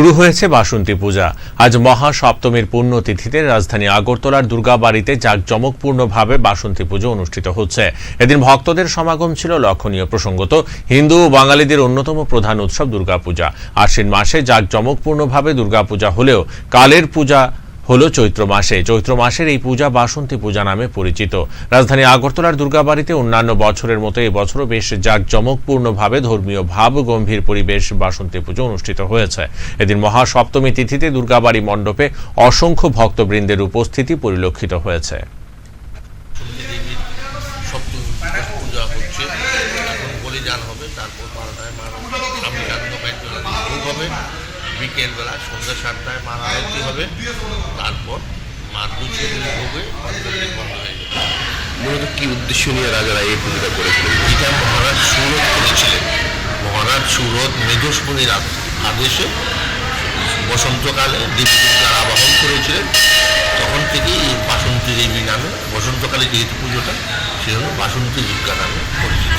শুরু হয়েছে বাসন্তী পূজা। আজ মহা সপ্তমীর পুণ্যতিথিতে রাজধানী আগরতলার দুর্গাবাড়িতে জাঁকজমকপূর্ণভাবে বাসন্তী পুজো অনুষ্ঠিত হচ্ছে। এদিন ভক্তদের সমাগম ছিল লক্ষণীয় প্রসঙ্গত, হিন্দু ও বাঙালিদের অন্যতম প্রধান উৎসব দুর্গাপূজা। আশ্বিন মাসে জাঁকজমকপূর্ণভাবে দুর্গাপূজা হলেও কালের পূজা হলো চৈত্র মাসে। চৈত্র মাসের এই পূজা বাসন্তী পূজা নামে পরিচিত। রাজধানী আগরতলার দুর্গাবাড়িতে অন্যান্য বছরের মতো এবছরও বেশ জাঁকজমকপূর্ণভাবে ধর্মীয় ভাব গম্ভীর পরিবেশ বাসন্তী পুজো অনুষ্ঠিত হয়েছে। এদিন মহাসপ্তমী তিথিতে দুর্গাবাড়ি মণ্ডপে অসংখ্য ভক্তবৃন্দের উপস্থিতি পরিলক্ষিত হয়েছে। বিকেলবেলা সন্ধ্যা সাতটায় মার আরতি হবে? তারপর মার দিলে ভোগে বন্ধ হয়ে যাবে মূলত কি উদ্দেশ্য নিয়ে রাজারা এই পুজোটা করেছিলেন? এটা মহারাজ সুরত করেছিলেন। মহারাজ সুরত মেঘস্মণির আদেশে বসন্তকালে দেবী দুর্গার আবাহন করেছিলেন। তখন থেকেই এই বাসন্তী দেবী নামে বসন্তকালে যেহেতু পুজোটা সেজন্য বাসন্তী দুর্গা নামে পরিচিত।